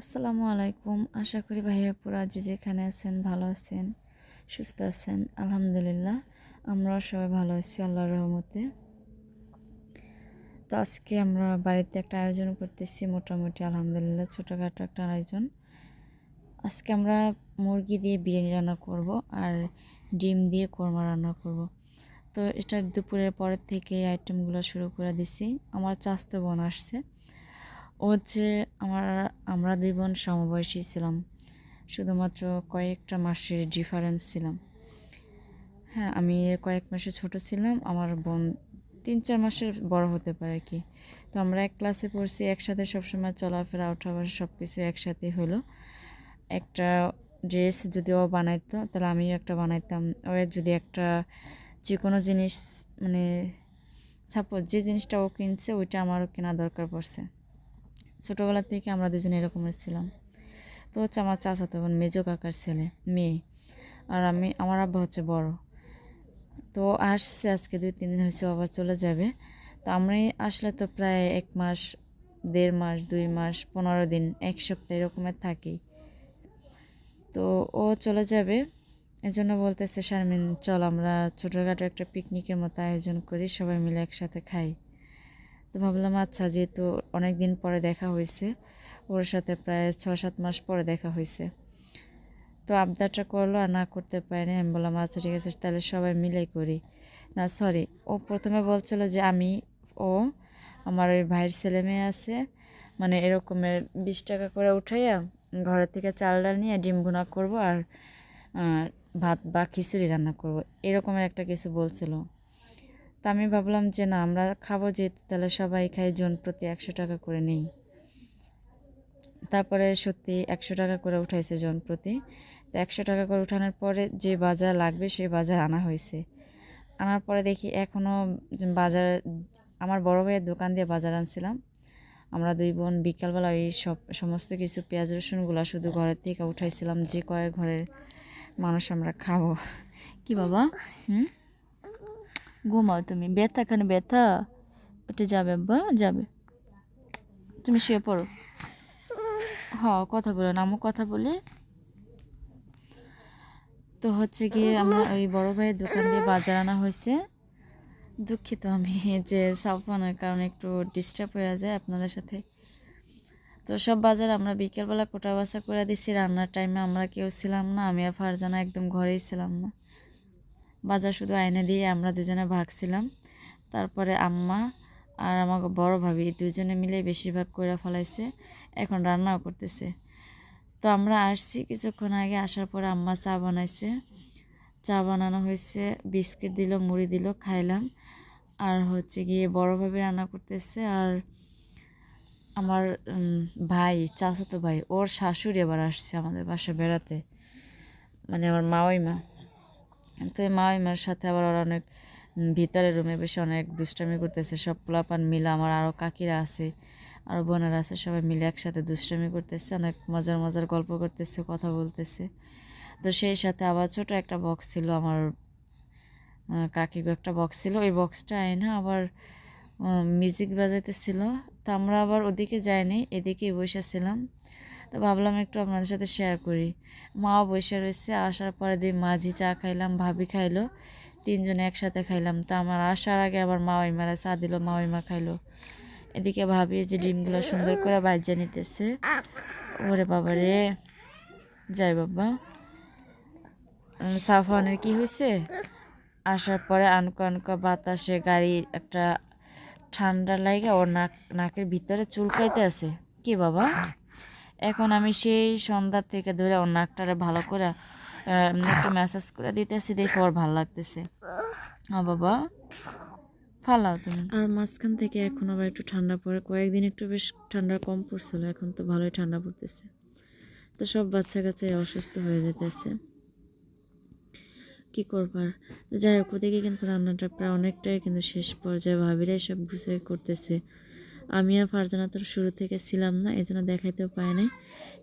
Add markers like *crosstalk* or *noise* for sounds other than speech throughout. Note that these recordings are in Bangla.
আসসালামু আলাইকুম। আশা করি ভাইয়া পুরা যে যেখানে আছেন, ভালো আছেন, সুস্থ আছেন, আলহামদুলিল্লাহ। আমরাও সবাই ভালো আছি, আল্লাহর রহমতে। তো আজকে আমরা বাড়িতে একটা আয়োজন করতেছি, মোটামুটি আলহামদুলিল্লাহ ছোটোখাটো একটা আয়োজন। আজকে আমরা মুরগি দিয়ে বিরিয়ানি রান্না করব আর ডিম দিয়ে কোরমা রান্না করব। তো এটা দুপুরের পরের থেকে আইটেমগুলো শুরু করে দিছি। আমার চাস্তো বোন আসছে। ও হচ্ছে আমার, আমরা দুই বোন সমবয়সী ছিলাম। শুধুমাত্র কয়েকটা মাসের ডিফারেন্স ছিলাম। হ্যাঁ আমি কয়েক মাসে ছোট ছিলাম, আমার বোন তিন চার মাসের বড় হতে পারে কি। তো আমরা এক ক্লাসে পড়ছি, একসাথে সবসময় চলাফেরা ওঠা বসা সব কিছু একসাথেই হলো। একটা ড্রেস যদি ও বানাইতো, তাহলে আমিও একটা বানাইতাম। ও যদি একটা যে কোনো জিনিস মানে সাপোজ যে জিনিসটা ও কিনছে, ওইটা আমারও কেনা দরকার পড়ছে। ছোটোবেলা থেকে আমরা দুজনে এরকমের ছিলাম। তো হচ্ছে আমার চাচা তখন মেজো কাকার ছেলে, মেয়ে। আর আমি, আমার আব্বা হচ্ছে বড়। তো আসছে আজকে দুই, তিন দিন হয়েছে আবার চলে যাবে। তো আমি আসলে তো প্রায় এক মাস, দেড় মাস, দুই মাস, পনেরো দিন, এক সপ্তাহ এরকমের থাকি। তো ও চলে যাবে। এজন্য বলতেছে, শারমিন, চল আমরা ছোটোখাটো একটা পিকনিকের মতো আয়োজন করি, সবাই মিলে একসাথে খাই। তো ভাবলাম আচ্ছা যেহেতু অনেক দিন পরে দেখা হয়েছে, ওর সাথে প্রায় ছ সাত মাস পরে দেখা হয়েছে। তো আবদারটা করল, আর না করতে পারিনি। আমি বললাম আচ্ছা ঠিক আছে, তাহলে সবাই মিলেই করি। না সরি ও প্রথমে বলছিল যে আমি, ও আমার ওই ভাইয়ের ছেলে মেয়ে আছে মানে এরকমের বিশ টাকা করে উঠাইয়া ঘরের থেকে চাল ডাল নিয়ে ডিম ভুনা করব আর ভাত বা খিচুড়ি রান্না করব। এরকমের একটা কিছু বলছিল। তা আমি ভাবলাম যে না, আমরা খাব যেহেতু, তাহলে সবাই খাই, জন প্রতি একশো টাকা করে নেই। তারপরে সত্যি একশো টাকা করে উঠাইছে জন প্রতি। তো একশো টাকা করে উঠানোর পরে যে বাজার লাগবে সেই বাজার আনা হয়েছে। আনার পরে দেখি এখনও বাজার, আমার বড় ভাইয়ের দোকান দিয়ে বাজার আনছিলাম। আমরা দুই বোন বিকালবেলা ওই সব, সমস্ত কিছু পেঁয়াজ, রসুনগুলো শুধু ঘরের থেকে উঠাইছিলাম, যে কয়েক ঘরের মানুষ আমরা খাব। কি বাবা? হুম? ঘুমাও তুমি। ব্যথা এখানে ব্যথা? ওটা যাবে বা যাবে। তুমি শুয়ে পড়ো। হ, কথা বলো নামও কথা বলে। তো হচ্ছে গিয়ে আমরা ওই বড় ভাইয়ের দোকান দিয়ে বাজার আনা হয়েছে। দুঃখিত আমি যে সাফানের কারণে একটু ডিস্টার্ব হয়ে যায় আপনাদের সাথে। তো সব বাজার আমরা বিকেলবেলা কোটা বাসা করে দিছি, রান্নার টাইমে আমরা কেউ ছিলাম না, আমি আর ফারজানা একদম ঘরেই ছিলাম না। বাজার শুধু আয়না দিয়ে আমরা দুজনে ভাগছিলাম। তারপরে আম্মা আর আমার বড় ভাবি দুজনে মিলে বেশিরভাগ কইরা ফেলাইছে, এখন রান্নাও করতেছে। তো আমরা আসছি কিছুক্ষণ আগে, আসার পরে আম্মা চা বানাইছে। চা বানানো হয়েছে, বিস্কিট দিল, মুড়ি দিল, খাইলাম। আর হচ্ছে গিয়ে বড় ভাবি রান্না করতেছে আর আমার ভাই, চাচাতো ভাই, ওর শাশুড়ি আবার আসছে আমাদের বাসা বেড়াতে। মানে আমার মাওই মা। তো এই মাওইমার সাথে আবার ওরা অনেক ভিতরে রুমে বসে অনেক দুষ্টামি করতেছে। সব পোলাপান মিলে আমার আরও কাকিরা আছে আরও বোনেরা আছে, সবাই মিলে একসাথে দুষ্টামি করতেছে, অনেক মজার মজার গল্প করতেছে, কথা বলতেছে। তো সেই সাথে আবার ছোট একটা বক্স ছিল আমার কাকি একটা বক্স ছিল। ওই বক্সটা আয় না আবার মিউজিক বাজাইতেছিল। তো আমরা আবার ওদিকে যাইনি, এদিকেই বসেছিলাম তো ভাবলাম একটু আপনাদের সাথে শেয়ার করি। মাও বসে রয়েছে আসার পরে দুই মাঝি চা খাইলাম ভাবি খাইলো তিনজনে একসাথে খাইলাম। তো আমার আসার আগে আবার মা ওইমারা চা দিল মা ওইমা খাইলো। এদিকে ভাবি যে ডিমগুলো সুন্দর করে বাজিয়ে নিতেছে। ওরে বাবা রে যাই বাবা। উম, সাফওয়ানের কি হয়েছে? আসার পরে আনকো আনকো বাতাসে গাড়ি একটা ঠান্ডা লাগে ওর নাক নাকের ভিতরে চুলকাইতে আছে। কি বাবা? এখন আমি সেই সন্ধ্যার থেকে ধরে ওর নাকটারে ভালো করে একটু ম্যাসাজ করে দিতেছি, দেখে ওর ভালো লাগতেছে। আ বাবা। ফালাও তুমি। আর মাঝখান থেকে এখন আবার একটু ঠান্ডা পড়ে, কয়েকদিন একটু বেশ ঠান্ডা কম পড়ছিল, এখন তো ভালোই ঠান্ডা পড়তেছে। তো সব বাচ্চা কাচ্চাই অসুস্থ হয়ে যেতেছে। কি করবার যাই হোক, ওদিকে কিন্তু রান্নাটা প্রায় অনেকটাই কিন্তু শেষ পর্যায়ে, ভাবিরাই সব গুছিয়ে করতেছে। আমি আর ফারজানা তো শুরু থেকে ছিলাম না এই জন্য দেখাইতেও পাই নাই।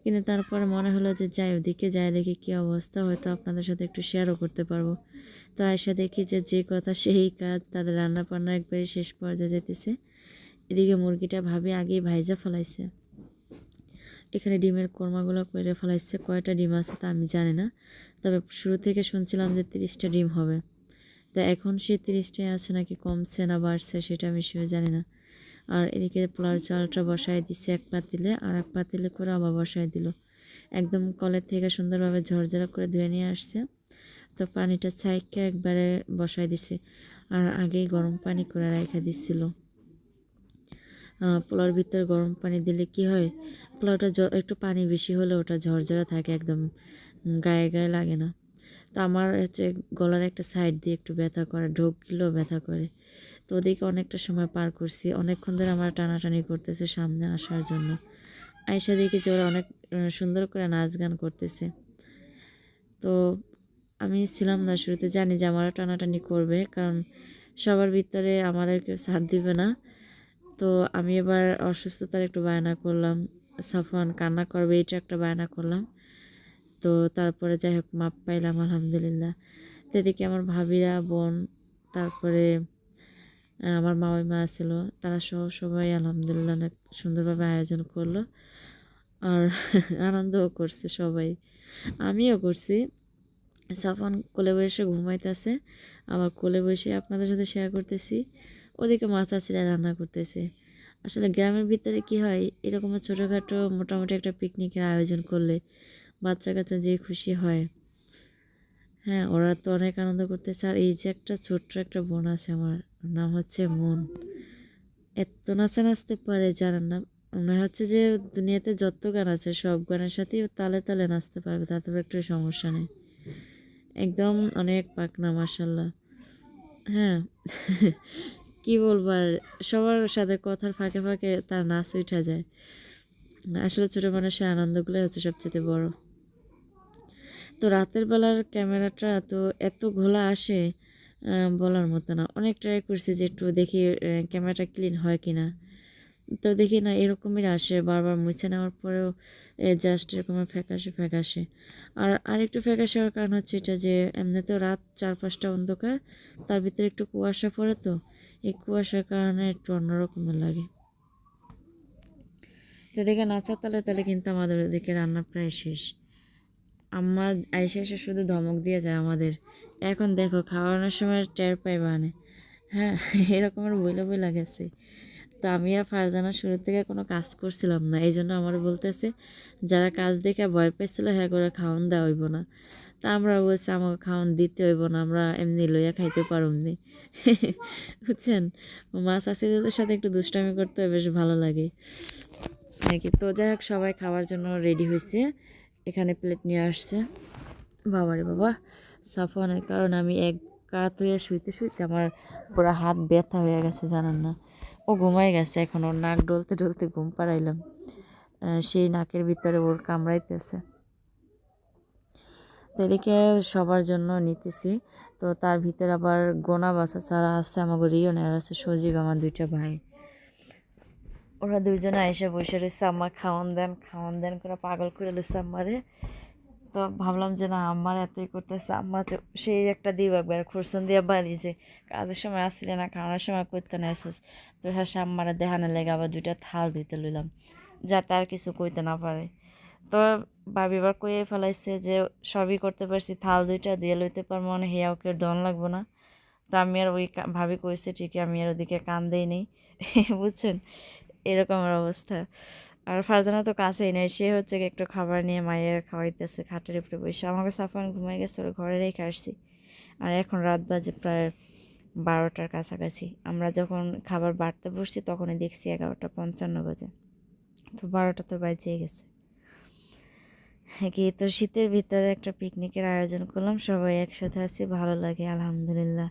কিন্তু তারপরে মনে হলো যে যাই, ওদিকে যাই, দেখি কী অবস্থা, হয়তো আপনাদের সাথে একটু শেয়ারও করতে পারব। তো আয়সা দেখি যে যে কথা সেই কাজ, তাদের রান্না বান্না একবারে শেষ পর্যায়ে যেতেছে এদিকে মুরগিটা ভাবি আগেই ভাইজা ফলাইছে। এখানে ডিমের কোরমাগুলো করে ফেলাইছে, কয়টা ডিম আছে তা আমি জানি না। তবে শুরু থেকে শুনছিলাম যে তিরিশটা ডিম হবে। তা এখন সে তিরিশটাই আছে নাকি কমছে না বাড়ছে সেটা আমি সেও জানি না। আর এদিকে পোলার চালটা বসায় দিছে, এক পাতিলে, আর এক পাতিলে করে আবার বসায় দিল। একদম কলের থেকে সুন্দরভাবে ঝরঝরা করে ধুয়ে নিয়ে আসছে। তো পানিটা ছাইকে একবারে বসায় দিছে, আর আগেই গরম পানি করে রেখে দিচ্ছিল পোলাওর ভিতরে গরম পানি দিলে কি হয়? পোলাওটা একটু পানি বেশি হলে ওটা ঝরঝরা থাকে, একদম গায়ে গায়ে লাগে না। তো আমার হচ্ছে গলার একটা সাইড দিয়ে একটু ব্যথা করে, ঢোক ব্যথা করে। তো ওদিকে অনেকটা সময় পার করছি। অনেকক্ষণ ধরে আমার টানাটানি করতেছে সামনে আসার জন্য। আয়সা দেখি যে ওরা অনেক সুন্দর করে নাচ গান করতেছে। তো আমি ছিলাম না শুরুতে, জানি যে আমারও টানাটানি করবে, কারণ সবার ভিতরে আমাদের কেউ সাথ দিবে না। তো আমি এবার অসুস্থতার একটু বায়না করলাম। সাফান কান্না করবে, এটা একটা বায়না করলাম। তো তারপরে যাই হোক, মাপ পাইলাম, আলহামদুলিল্লাহ। তো এদিকে আমার ভাবিরা, বোন, তারপরে আমার মামাই মা ছিল। তারা সহ সবাই আলহামদুলিল্লাহ অনেক সুন্দরভাবে আয়োজন করল। আর *laughs* আনন্দও করছে সবাই। আমিও করছি। সাফান কোলে বসে ঘুমাইতেছে। আবার কোলে বসে আপনাদের সাথে শেয়ার করতেছি। ওদিকে মাছ আছিলা রান্না করতেছে। আসলে গ্রামের ভিতরে কি হয়, এরকম ছোটোখাটো মোটামুটি একটা পিকনিকের আয়োজন করলে বাচ্চা কাচ্চা যে খুশি হয়। হ্যাঁ ওরা তো অনেক আনন্দ করতেছে। আর এই যে একটা ছোট্ট একটা বোন আছে আমার নাম হচ্ছে মন। এত নাচা নাচতে পারে, জানেন না? মনে হচ্ছে যে দুনিয়াতে যত গান আছে, সব গানের সাথেই তালে তালে নাচতে পারবে, তাতে একটু সমস্যা নেই। একদম অনেক পাকনা মাসাল্লাহ হ্যাঁ *laughs* কি বলব আর, সবার সাথে কথার ফাঁকে ফাঁকে তার নাচ উঠা যায়। আসলে ছোটো মানুষের আনন্দগুলোই হচ্ছে সবচেয়ে বড়। তো রাতের বেলার ক্যামেরাটা তো এত ঘোলা আসে বলার মতো না। অনেক ট্রাই করছি যে একটু দেখি ক্যামেরাটা ক্লিন হয় কি না তো দেখি না, এরকমই আসে। বারবার মুছে নেওয়ার পরেও জাস্ট এরকম ফ্যাকাশে ফ্যাকাশে। আর আরেকটু ফ্যাকাশে হওয়ার কারণ হচ্ছে এটা যে, এমনিতেও রাত চার পাঁচটা অন্ধকার, তার ভিতরে একটু কুয়াশা পড়ে তো, এই কুয়াশার কারণে একটু অন্যরকম লাগে। তো দেখে নাচা তালে তালে কিন্তু আমাদের ওদিকে রান্না প্রায় শেষ। আম্মা আইসে এসে শুধু ধমক দিয়ে যায় আমাদের। এখন দেখো, খাওয়ানোর সময় টের পাই বানে হ্যাঁ এরকমের বইলে বইলা গেছে তো আমি আর ফারজানা শুরু থেকে কোনো কাজ করছিলাম না। এই জন্য আমার বলতেছে, যারা কাজ দেখে ভয় পেয়েছিল হ্যাঁ করে খাওয়ান দেওয়া হইব না। তা আমরা বলছি, আমাকে খাওয়ান দিতে হইব না, আমরা এমনি লইয়া খাইতে পারুমনি বুঝছেন? মাছ আসিদের সাথে একটু দুষ্টামি করতে বেশ ভালো লাগে। নাকি? তো যাই হোক, সবাই খাওয়ার জন্য রেডি হয়েছে এখানে প্লেট নিয়ে আসছে। বাবারে বাবা, সাফওয়ানের কারণ আমি এক কাত হয়ে শুইতে শুইতে আমার পুরো হাত ব্যথা হয়ে গেছে, জানেন না। ও ঘুমাই গেছে, এখন ওর নাক ডলতে ডলতে ঘুম পাড়াইলাম। সেই নাকের ভিতরে ওর কামড়াইতেছে। তো সবার জন্য নিতেছি। তো তার ভিতরে আবার গোনা বাসা ছাড়া আছে আমাকে রিয়নের আছে, সজীব, আমার দুইটা ভাই। ওরা দুইজনে এসে বসে রয়েছে আমার খাওয়ান দেন খাওয়ান দেন করে পাগল করে লইছে আমারে তো ভাবলাম যে না আমার এতই করতেছে, আম্মা তো সেই একটা দিব একবার খুরসন দিয়ে বাড়ি যে কাজের সময় আসলে না, খাওয়ানোর সময় করতে না, এসোস। তো হ্যাঁ সে আম্মারা দেহানে লেগে আবার দুইটা থাল ধুইতে লইলাম, যাতে আর কিছু কইতে না পারে। তো ভাবি এবার কইয়ে ফেলাইছে যে সবই করতে পারছি, থাল দুইটা দিয়ে লইতে পারব মানে হেয়া ওকে দন লাগবো না। তো আমি আর ওই ভাবি কইছে ঠিকই, আমি আর ওদিকে কান দেই নেই, *laughs* বুঝছেন? এরকমের অবস্থা। আর ফারজানা তো কাছেই নেই, সে হচ্ছে গিয়ে একটু খাবার নিয়ে মায়ের খাওয়াইতেছে, খাটের উপরে বসে। আমাকে সাফান ঘুমাই গেছে, ওর ঘরে রেখে আসছি। আর এখন রাত বাজে প্রায় বারোটার কাছাকাছি। আমরা যখন খাবার বাড়তে বসছি, তখনই দেখছি এগারোটা পঞ্চান্ন বাজে। তো বারোটা তো বাজিয়ে গেছে। কি তো শীতের ভিতরে একটা পিকনিকের আয়োজন করলাম, সবাই একসাথে আছি, ভালো লাগে, আলহামদুলিল্লাহ।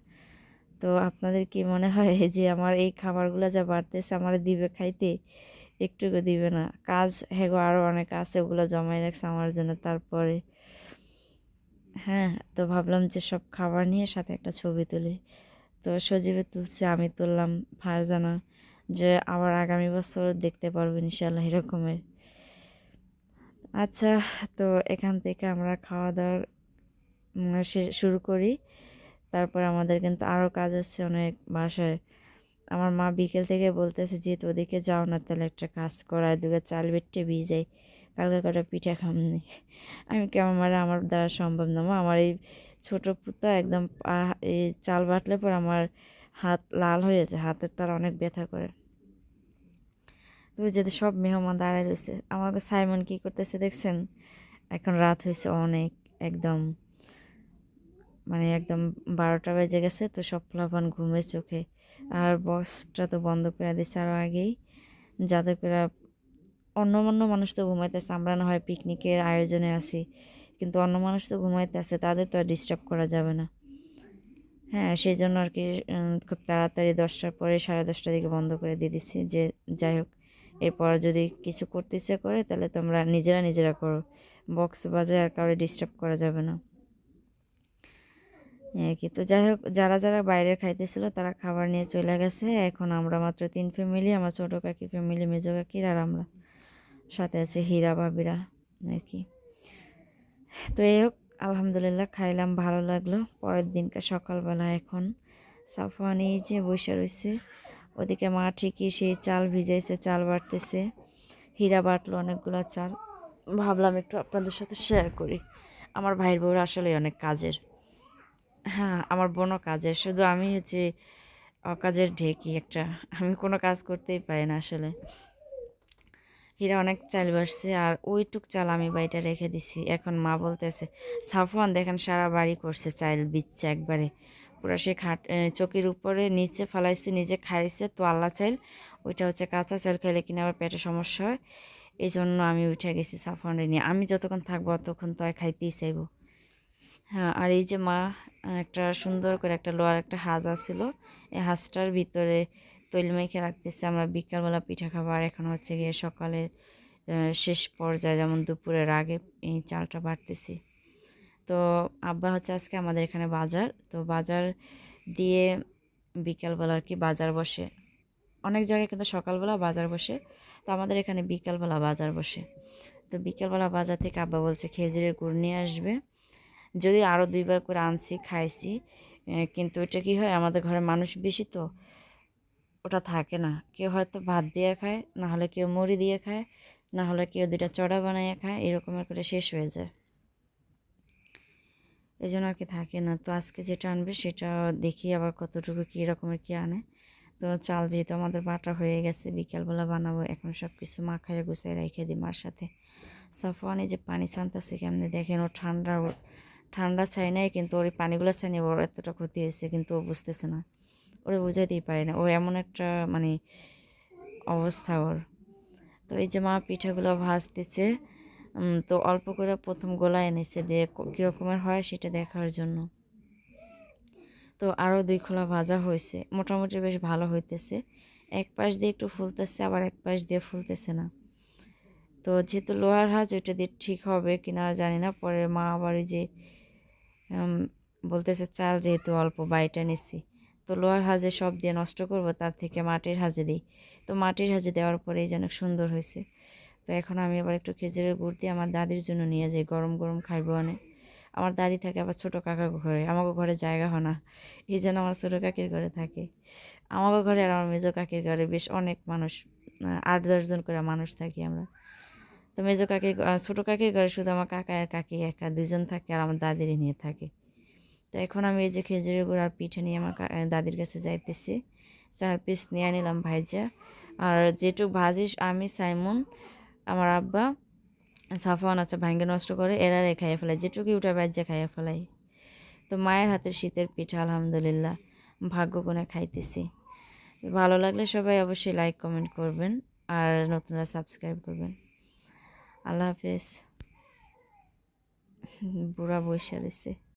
তো আপনাদের কি মনে হয় *laughs* যে আমার এই খাবারগুলো যা বাড়তেছে আমার দিবে খাইতে? একটুকু দিবে না। কাজ, হেগো আরও অনেক আছে, ওগুলো জমাই রাখছে আমার জন্য। তারপরে হ্যাঁ তো ভাবলাম যে সব খাবার নিয়ে সাথে একটা ছবি তুলি। তো সজীবে তুলছে, আমি তুললাম ফারজানা, যে আবার আগামী বছর দেখতে পারব ইনশাল্লাহ এরকমের। আচ্ছা তো এখান থেকে আমরা খাওয়া দাওয়ার শুরু করি। তারপর আমাদের কিন্তু আরও কাজ আছে অনেক বাসায়। আমার মা বিকেল থেকে বলতেছে যে ওদিকে যাও না, তাহলে একটা কাজ করায় দুগে চাল বেটে ভিজাই কালকে কটা পিঠা খামনি। আমি কেমন মারে আমার দ্বারা সম্ভব না আমার এই ছোটো পুতা একদম এই চাল বাটলে পর আমার হাত লাল হয়ে যাচ্ছে হাতের তার অনেক ব্যথা করে। তুমি যদি সব মেহমান দাঁড়ায় রয়েছে, আমাকে সাইমন কি করতেছে দেখছেন? এখন রাত হয়েছে অনেক, একদম। মানে একদম বারোটা বেজে গেছে, তো সব প্লাবান ঘুমে চোখে। আর বক্সটা তো বন্ধ করে দিচ্ছে আরও আগেই। যাতে করে অন্য অন্য মানুষ তো ঘুমাইতেছে, আমরা না হয় পিকনিকের আয়োজনে আছি। কিন্তু অন্য মানুষ তো ঘুমাইতে আছে তাদের তো আর ডিস্টার্ব করা যাবে না। হ্যাঁ সেই জন্য আর কি খুব তাড়াতাড়ি দশটার পরে সাড়ে দশটার দিকে বন্ধ করে দিয়ে দিচ্ছি যে, যাই হোক, এরপর যদি কিছু করতে ইচ্ছে করে তাহলে তোমরা নিজেরা নিজেরা করো। বক্স বাজে আর কাউরে ডিস্টার্ব করা যাবে না। আর কি তো যাই হোক, যারা যারা বাইরে খাইতেছিল তারা খাবার নিয়ে চলে গেছে। এখন আমরা মাত্র তিন ফ্যামিলি আমার ছোটো কাকি ফ্যামিলি মেজো কাকির আর আমরা। সাথে আছে হীরা ভাবিরা আর কি। তো এই হোক, আলহামদুলিল্লাহ খাইলাম, ভালো লাগল। পরের দিনকার সকালবেলা এখন সাফওয়ান এই যে বসে রয়েছে ওদিকে মা ঠিকই সেই চাল ভিজাইছে, চাল বাটতেছে হীরা বাটলো অনেকগুলো চাল। ভাবলাম একটু আপনাদের সাথে শেয়ার করি। আমার ভাইয়ের বউরা আসলে অনেক কাজের। হ্যাঁ আমার বোনও কাজের শুধু আমি হচ্ছে অকাজের ঢেকি একটা। আমি কোনো কাজ করতেই পারি না আসলে। হীরা অনেক চাল বাড়ছে আর ওইটুক চাল আমি বাড়িটা রেখে দিছি। এখন মা বলতেছে, সাফওয়ান, দেখেন সারা বাড়ি করছে চাল বিচ্ছে একবারে। পুরো সে খাট চকির উপরে নিচে ফালাইছে, নিজে খাইছে তো আল্লাহ চাইল। ওইটা হচ্ছে কাঁচা চাল খাইলে কিনা আবার পেটে সমস্যা হয়। এই জন্য আমি উঠে গেছি সাফওয়ানরে নিয়ে। আমি যতক্ষণ থাকব ততক্ষণ তো আর খাইতেই চাইব। হ্যাঁ আর এই যে মা একটা সুন্দর করে একটা লোহার একটা হাজ ছিল এই হাঁসটার ভিতরে তৈল মেখে রাখতেছে আমরা। বিকালবেলা পিঠা খাবার, এখন হচ্ছে গিয়ে সকালে শেষ পর্যায়ে যেমন দুপুরের আগে এই চালটা বাড়তেছি। তো আব্বা হচ্ছে আজকে আমাদের এখানে বাজার। তো বাজার দিয়ে বিকালবেলা আর কি বাজার বসে। অনেক জায়গায় কিন্তু সকালবেলা বাজার বসে। তো আমাদের এখানে বিকালবেলা বাজার বসে। তো বিকালবেলা বাজার থেকে আব্বা বলছে খেজুরের গুড় নিয়ে আসবে। যদি আরও দুইবার করে আনছি, খাইছি কিন্তু ওইটা কি হয়, আমাদের ঘরে মানুষ বেশি তো, ওটা থাকে না। কেউ হয়তো ভাত দিয়ে খায়, না হলে কেউ মুড়ি দিয়ে খায়, না হলে কেউ দুইটা চড়া বানাইয়ে খায়, এরকমের করে শেষ হয়ে যায়। এই জন্য আর কি থাকে না। তো আজকে যেটা আনবে সেটা দেখি আবার কতটুকু কী রকমের কী আনে। তো চাল যেহেতু আমাদের বাটা হয়ে গেছে, বিকালবেলা বানাবো, এখন সব কিছু মাখায় গুছিয়ে রেখে দিই মার সাথে। সাফওয়ানে যে পানি ছানতেছে কেমনি দেখেন, ও ঠান্ডা ঠান্ডা চাই নাই, কিন্তু ওর পানিগুলো চাই নাই ওর এতটা ক্ষতি হয়েছে, কিন্তু ও বুঝতেছে না। ওরে বোঝাইতেই পারে না, ও এমন একটা মানে অবস্থা ওর। তো এই যে মা পিঠাগুলো ভাজতেছে তো অল্প করে প্রথম গোলা এনেছে, দিয়ে কীরকমের হয় সেটা দেখার জন্য। তো আরও দুই খোলা ভাজা হয়েছে, মোটামুটি বেশ ভালো হইতেছে। এক পাশ দিয়ে একটু ফুলতেছে, আবার এক পাশ দিয়ে ফুলতেছে না। তো যেহেতু লোহার হাজ, ওইটা দিয়ে ঠিক হবে কিনা জানি না, পরে মা আবার যে বলতেছে, চাল যেহেতু অল্প, বাইটা নিচ্ছি। তো লোহার হাজে সব দিয়ে নষ্ট করব, তার থেকে মাটির হাজে দিই। তো মাটির হাজে দেওয়ার পরে এই যেন সুন্দর হয়েছে। তো এখন আমি আবার একটু খেজুরের গুড় দিয়ে আমার দাদির জন্য নিয়ে যাই, গরম গরম খাইব অনেক। আমার দাদি থাকে আবার ছোটো কাকা ঘরে, আমাকে ঘরে জায়গা হয় না। এই জন্য আমার ছোটো কাকির ঘরে থাকে। আমাকে ঘরে আর আমার মেজো কাকির ঘরে বেশ অনেক মানুষ আট দশজন করে মানুষ থাকি আমরা। তো মেজো কাকি ছোটো কাকির ঘরে শুধু আমার কাকা আর কাকি একা দুজন থাকে আর আমার দাদিরই নিয়ে থাকে। তো এখন আমি এই যে খেজুরের গুড় আর পিঠে নিয়ে আমার দাদির কাছে যাইতেছি। চার পিস নিয়ে নিলাম ভাইজা। আর যেটুক ভাজি আমি, সাইমন, আমার আব্বা, সাফওয়ান আছে ভাঙ্গে নষ্ট করে, এরা রে খাইয়ে ফেলাই যেটুকুই উঠে বাজ্যে খাইয়ে ফেলাই। তো মায়ের হাতের শীতের পিঠা, আলহামদুলিল্লাহ ভাগ্য গুণে খাইতেছি। ভালো লাগলে সবাই অবশ্যই লাইক কমেন্ট করবেন। আর নতুনরা সাবস্ক্রাইব করবেন। আল্লাহ হাফেজ। বুড়া বৈশা রয়েছে